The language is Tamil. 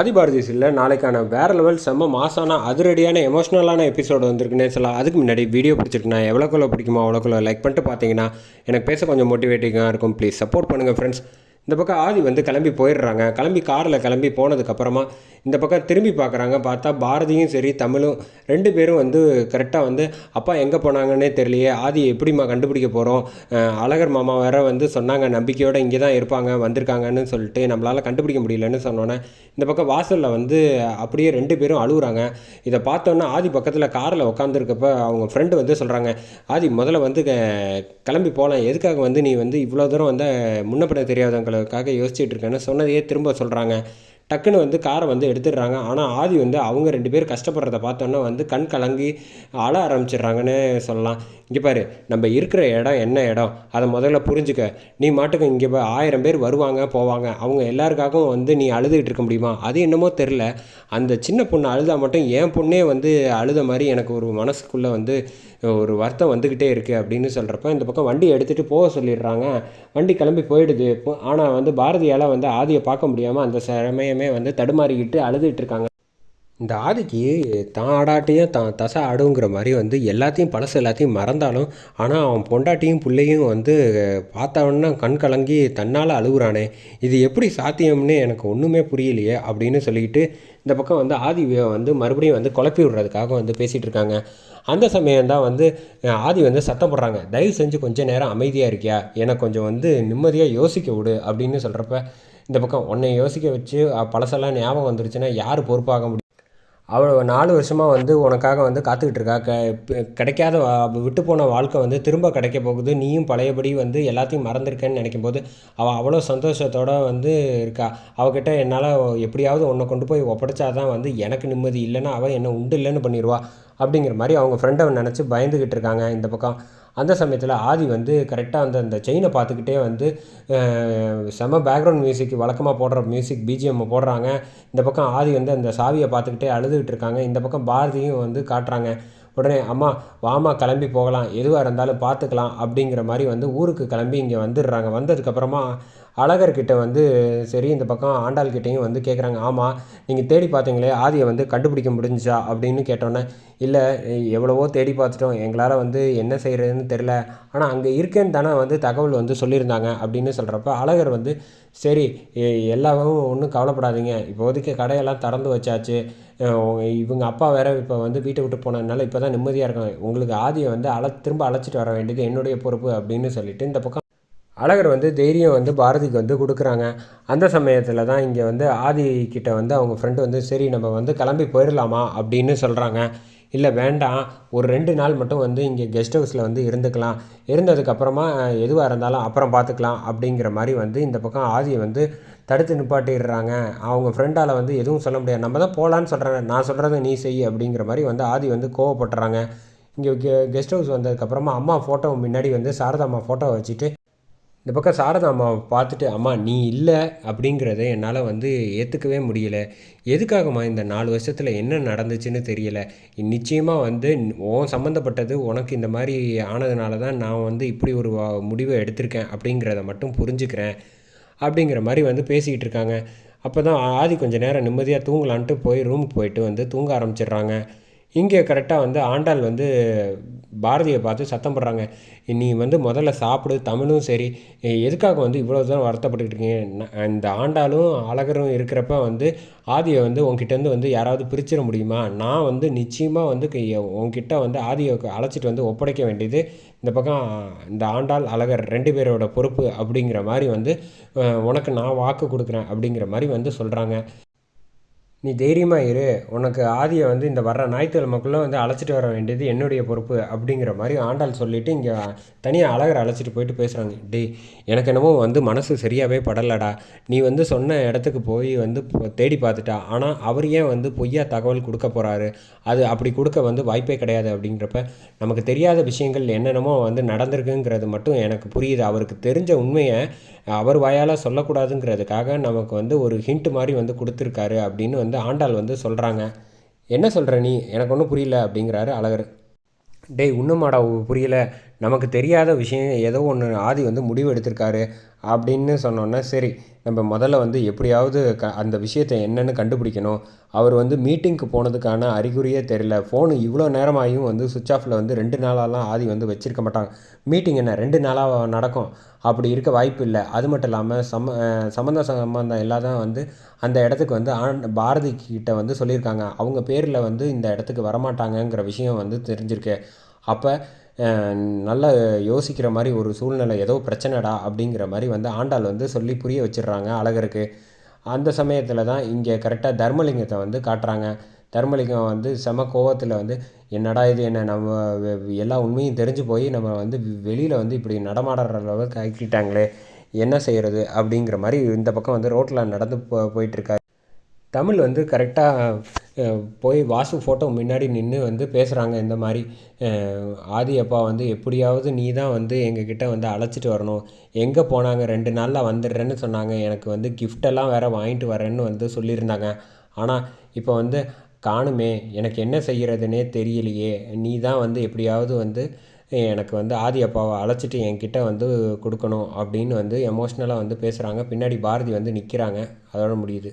ஆதிபாரதி சில்ல நாளைக்கான வேற லெவல் செம்ம மாசான அதிரடியான எமோஷ்னலான எபிசோடு வந்திருக்குன்னே சொல்லலாம். அதுக்கு முன்னாடி வீடியோ பிடிச்சிருக்குண்ணா எவ்வளோக்குள்ள பிடிக்குமோ அவ்வளோக்குள்ள லைக் பண்ணிட்டு பார்த்தீங்கன்னா எனக்கு பேச கொஞ்சம் மோட்டிவேட்டிங்காக இருக்கும். ப்ளீஸ் சப்போர்ட் பண்ணுங்கள் ஃப்ரெண்ட்ஸ் இந்த பக்கம் ஆதி வந்து கிளம்பி போயிடுறாங்க. கிளம்பி காரில் கிளம்பி போனதுக்கப்புறமா இந்த பக்கம் திரும்பி பார்க்குறாங்க. பார்த்தா பாரதியும் சரி தமிழும் ரெண்டு பேரும் வந்து கரெக்டாக வந்து அப்பா எங்கே போனாங்கன்னே தெரியலையே. ஆதி எப்படிம்மா கண்டுபிடிக்க போகிறோம் அழகர் மாமா வேற வந்து சொன்னாங்க நம்பிக்கையோடு இங்கே தான் இருப்பாங்க வந்திருக்காங்கன்னு சொல்லிட்டு நம்மளால் கண்டுபிடிக்க முடியலன்னு சொன்னோன்னே இந்த பக்கம் வாசலில் வந்து அப்படியே ரெண்டு பேரும் அழுகுறாங்க இதை பார்த்தோன்னா ஆதி பக்கத்தில் காரில் உட்காந்துருக்கப்ப அவங்க ஃப்ரெண்டு வந்து சொல்கிறாங்க ஆதி முதல்ல வந்து க- கிளம்பி போகலாம் எதுக்காக வந்து நீ வந்து இவ்வளோ தூரம் வந்து? முன்னப்பட தெரியாதவங்க அவங்களுக்காக யோசிச்சுட்டு இருக்கேன்னு சொன்னதையே திரும்ப சொல்கிறாங்க டக்குன்னு வந்து காரை வந்து எடுத்துடுறாங்க. ஆனால் ஆதி வந்து அவங்க ரெண்டு பேர் கஷ்டப்படுறத பார்த்தோன்னா வந்து கண் கலங்கி அழ ஆரம்பிச்சிடுறாங்கன்னு சொல்லலாம். இங்கே பாரு நம்ம இருக்கிற இடம் என்ன இடம்? அதை முதல்ல புரிஞ்சுக்க. நீ மாட்டுக்கு இங்கே ஆயிரம் பேர் வருவாங்க போவாங்க. அவங்க எல்லாருக்காகவும் வந்து நீ அழுதுகிட்டு இருக்க முடியுமா? அது என்னமோ தெரில அந்த சின்ன பொண்ணு அழுதா மட்டும் என் பொண்ணே வந்து அழுத மாதிரி எனக்கு ஒரு மனசுக்குள்ளே வந்து ஒரு வருத்தம் வந்துக்கிட்டே இருக்குது அப்படின்னு சொல்கிறப்ப இந்த பக்கம் வண்டி எடுத்துகிட்டு போக சொல்லிடுறாங்க. வண்டி கிளம்பி போயிடுது. ஆனால் வந்து பாரதியால் வந்து ஆதியை பார்க்க முடியாமல் அந்த சமயமே வந்து தடுமாறிக்கிட்டு அழுதுகிட்டு இருக்காங்க. இந்த ஆதிக்கு தான் ஆடாட்டியும் தான் தசை ஆடுங்கிற மாதிரி வந்து எல்லாத்தையும் பழசு எல்லாத்தையும் மறந்தாலும் ஆனால் அவன் பொண்டாட்டியும் பிள்ளையும் வந்து பார்த்தவொன்னே கண் கலங்கி தன்னால் அழுகுறானே இது எப்படி சாத்தியம்னு எனக்கு ஒன்றுமே புரியலையே அப்படின்னு சொல்லிக்கிட்டு இந்த பக்கம் வந்து ஆதி வந்து மறுபடியும் வந்து குழப்பி விடுறதுக்காக வந்து பேசிகிட்டு இருக்காங்க. அந்த சமயம்தான் வந்து ஆதி வந்து சத்தம் போடுறாங்க. தயவு செஞ்சு கொஞ்சம் நேரம் அமைதியாக இருக்கியா? எனக்கு கொஞ்சம் வந்து நிம்மதியாக யோசிக்க விடு அப்படின்னு சொல்கிறப்ப இந்த பக்கம் உன்னை யோசிக்க வச்சு பழசெல்லாம் ஞாபகம் வந்துருச்சுன்னா யார் பொறுப்பாக முடியும்? அவள் நாலு வருஷமாக வந்து உனக்காக வந்து காத்துக்கிட்டு இருக்கா. க கிடைக்காத விட்டு போன வாழ்க்கை வந்து திரும்ப கிடைக்க போகுது. நீயும் பழையபடி வந்து எல்லாத்தையும் மறந்துருக்கேன்னு நினைக்கும் போது அவள் அவ்வளோ சந்தோஷத்தோடு வந்து இருக்கா. அவகிட்ட என்னால் எப்படியாவது உன்னை கொண்டு போய் ஒப்படைச்சாதான் வந்து எனக்கு நிம்மதி இல்லைன்னா அவள் என்னை உண்டு இல்லைன்னு பண்ணிடுவா அப்படிங்கிற மாதிரி அவங்க ஃப்ரெண்டை நினச்சி பயந்துக்கிட்டு இருக்காங்க இந்த பக்கம். அந்த சமயத்தில் ஆதி வந்து கரெக்டாக அந்த அந்த செயினை பார்த்துக்கிட்டே வந்து செம பேக்ரவுண்ட் மியூசிக் வழக்கமாக போடுற மியூசிக் பிஜிஎம் போடுறாங்க. இந்த பக்கம் ஆதி வந்து அந்த சாவியை பார்த்துக்கிட்டே அழுதுகிட்டு இருக்காங்க. இந்த பக்கம் பாரதியும் வந்து காட்டுறாங்க. உடனே அம்மா வாமா கிளம்பி போகலாம். எதுவாக இருந்தாலும் பார்த்துக்கலாம். அப்படிங்கிற மாதிரி வந்து ஊருக்கு கிளம்பி இங்கே வந்துடுறாங்க. வந்ததுக்கப்புறமா அழகர்கிட்ட வந்து சரி இந்த பக்கம் ஆண்டாள்கிட்டையும் வந்து கேட்குறாங்க ஆமாம் நீங்கள் தேடி பார்த்தீங்களே ஆதியை வந்து கண்டுபிடிக்க முடிஞ்சா அப்படின்னு கேட்டோன்னே இல்லை எவ்வளவோ தேடி பார்த்துட்டோம் எங்களால் வந்து என்ன செய்கிறதுன்னு தெரில ஆனால் அங்கே இருக்கேன்னு தானே வந்து தகவல் வந்து சொல்லியிருந்தாங்க அப்படின்னு சொல்கிறப்ப அழகர் வந்து சரி எல்லாவும் ஒன்றும் கவலைப்படாதீங்க. இப்போதைக்கு கடையெல்லாம் திறந்து வச்சாச்சு. இவங்க அப்பா வேற இப்போ வந்து வீட்டை விட்டு போனதுனால இப்போ தான் நிம்மதியாக இருக்காங்க. உங்களுக்கு ஆதியை வந்து அழ திரும்ப அழைச்சிட்டு வர வேண்டியது என்னுடைய பொறுப்பு அப்படின்னு சொல்லிட்டு இந்த பக்கம் அழகர் வந்து தைரியம் வந்து பாரதிக்கு வந்து கொடுக்குறாங்க. அந்த சமயத்தில் தான் இங்கே வந்து ஆதி கிட்ட வந்து அவங்க ஃப்ரெண்டு வந்து சரி நம்ம வந்து கிளம்பி போயிடலாமா அப்படின்னு சொல்கிறாங்க இல்லை வேண்டாம். ஒரு ரெண்டு நாள் மட்டும் வந்து இங்கே கெஸ்ட் ஹவுஸில் வந்து இருந்துக்கலாம். இருந்ததுக்கப்புறமா எதுவாக இருந்தாலும் அப்புறம் பார்த்துக்கலாம் அப்படிங்கிற மாதிரி வந்து இந்த பக்கம் ஆதியை வந்து தடுத்து நிப்பாட்டிடுறாங்க. அவங்க ஃப்ரெண்டால் வந்து எதுவும் சொல்ல முடியாது. நம்ம தான் போகலான்னு சொல்கிறேன் நான் சொல்கிறத நீ செய். அப்படிங்கிற மாதிரி வந்து ஆதி வந்து கோவப்படுறாங்க இங்கே கெஸ்ட் ஹவுஸ் வந்ததுக்கப்புறமா அம்மா ஃபோட்டோ முன்னாடி வந்து சாரதா அம்மா ஃபோட்டோவை வச்சுட்டு இந்த பக்கம் சாரதா அம்மாவை பார்த்துட்டு அம்மா நீ இல்லை அப்படிங்கிறத என்னால் வந்து ஏற்றுக்கவே முடியல. எதுக்காகம்மா இந்த நாலு வருஷத்தில் என்ன நடந்துச்சுன்னு தெரியல. நிச்சயமாக வந்து உன் சம்மந்தப்பட்டது உனக்கு இந்த மாதிரி ஆனதுனால தான் நான் வந்து இப்படி ஒரு முடிவை எடுத்திருக்கேன் அப்படிங்கிறத மட்டும் புரிஞ்சுக்கிறேன் அப்படிங்கிற மாதிரி வந்து பேசிக்கிட்டு இருக்காங்க. அப்போ தான் ஆதி கொஞ்சம் நேரம் நிம்மதியாக தூங்கலான்ட்டு போய் ரூமுக்கு போயிட்டு வந்து தூங்க ஆரம்பிச்சிடுறாங்க. இங்கே கரெக்டாக வந்து ஆண்டாள் வந்து பாரதியை பார்த்து சத்தம் போடுறாங்க. நீ வந்து முதல்ல சாப்பிடு தமிழும் சரி. எதுக்காக வந்து இவ்வளோ தூரம் வருத்தப்பட்டுக்கிட்டு இருக்கீங்க? இந்த ஆண்டாளும் அழகரும் இருக்கிறப்ப வந்து ஆதியை வந்து உங்ககிட்டேருந்து வந்து யாராவது பிரிச்சிட முடியுமா? நான் வந்து நிச்சயமாக வந்து உங்ககிட்ட வந்து ஆதியை அழைச்சிட்டு வந்து ஒப்படைக்க வேண்டியது இந்த பக்கம் இந்த ஆண்டாள் அழகர் ரெண்டு பேரோட பொறுப்பு அப்படிங்கிற மாதிரி வந்து உனக்கு நான் வாக்கு கொடுக்குறேன் அப்படிங்கிற மாதிரி வந்து சொல்கிறாங்க நீ தைரியமாக இரு. உனக்கு ஆதியை வந்து இந்த வர்ற ஞாயிற்றுக்கிழமைக்குள்ளே வந்து அழைச்சிட்டு வர வேண்டியது என்னுடைய பொறுப்பு அப்படிங்கிற மாதிரி ஆண்டாள் சொல்லிவிட்டு இங்கே தனியாக அழகர் அழைச்சிட்டு போயிட்டு பேசுகிறாங்க டேய் எனக்கு என்னமோ வந்து மனசு சரியாகவே படலடா. நீ வந்து சொன்ன இடத்துக்கு போய் வந்து தேடி பார்த்துட்டா. ஆனால் அவர் ஏன் வந்து பொய்யா தகவல் கொடுக்க போகிறாரு அது அப்படி கொடுக்க வந்து வாய்ப்பே கிடையாது அப்படிங்கிறப்ப நமக்கு தெரியாத விஷயங்கள் என்னென்னமோ வந்து நடந்திருக்குங்கிறது மட்டும் எனக்கு புரியுது. அவருக்கு தெரிஞ்ச உண்மையை அவர் வாயால் சொல்லக்கூடாதுங்கிறதுக்காக நமக்கு வந்து ஒரு ஹிண்ட் மாதிரி வந்து கொடுத்துருக்காரு அப்படின்னு வந்து ஆண்டாள் வந்து சொல்கிறாங்க என்ன சொல்கிற நீ? எனக்கு ஒன்றும் புரியல அப்படிங்கிறாரு அழகர். டேய் இன்னுமாடா புரியல. நமக்கு தெரியாத விஷயம் ஏதோ ஒன்று ஆதி வந்து முடிவு எடுத்திருக்காரு அப்படின்னு சொன்னோன்னே சரி நம்ம முதல்ல வந்து எப்படியாவது க அந்த விஷயத்தை என்னென்னு கண்டுபிடிக்கணும். அவர் வந்து மீட்டிங்க்கு போனதுக்கான அறிகுறியே தெரில ஃபோனு இவ்வளோ நேரமாகியும் வந்து சுவிட்ச் ஆஃபில் வந்து ரெண்டு நாளாலாம் ஆதி வந்து வச்சுருக்க மாட்டாங்க மீட்டிங் என்ன ரெண்டு நாளாக நடக்கும்? அப்படி இருக்க வாய்ப்பு இல்லை. அது மட்டும் இல்லாமல் சம்ம சம்மந்த சம்மந்தம் இல்லாத வந்து அந்த இடத்துக்கு வந்து ஆன் பாரதி கிட்ட வந்து சொல்லியிருக்காங்க. அவங்க பேரில் வந்து இந்த இடத்துக்கு வரமாட்டாங்கங்கிற விஷயம் வந்து தெரிஞ்சிருக்கு. அப்போ நல்லா யோசிக்கிற மாதிரி ஒரு சூழ்நிலை ஏதோ பிரச்சனைடா அப்படிங்கிற மாதிரி வந்து ஆண்டாள் வந்து சொல்லி புரிய வச்சிடுறாங்க அழகருக்கு. அந்த சமயத்தில் தான் இங்கே கரெக்டாக தர்மலிங்கத்தை வந்து காட்டுறாங்க. தர்மலிங்கம் வந்து செம கோவத்தில் வந்து என்னடா இது என்ன நம்ம எல்லா உண்மையும் தெரிஞ்சு போய் நம்ம வந்து வெளியில் வந்து இப்படி நடமாடுற அளவுக்கு ஆக்கிட்டாங்களே என்ன செய்கிறது அப்படிங்கிற மாதிரி இந்த பக்கம் வந்து ரோட்டில் நடந்து போ போயிட்டுருக்காரு தமிழ் வந்து கரெக்டாக போய் வாசு ஃபோட்டோ முன்னாடி நின்று வந்து பேசுகிறாங்க இந்த மாதிரி. ஆதி அப்பா வந்து எப்படியாவது நீ தான் வந்து எங்ககிட்ட வந்து அழைச்சிட்டு வரணும். எங்கே போனாங்க? ரெண்டு நாளில் வந்துடுறேன்னு சொன்னாங்க. எனக்கு வந்து கிஃப்டெல்லாம் வேறு வாங்கிட்டு வரேன்னு வந்து சொல்லியிருந்தாங்க. ஆனால் இப்போ வந்து காணுமே எனக்கு என்ன செய்கிறதுனே தெரியலையே. நீ தான் வந்து எப்படியாவது வந்து எனக்கு வந்து ஆதி அப்பாவை அழைச்சிட்டு என்கிட்ட வந்து கொடுக்கணும் அப்படின்னு வந்து எமோஷ்னலாக வந்து பேசுகிறாங்க பின்னாடி பாரதி வந்து நிற்கிறாங்க அதோட முடியுது.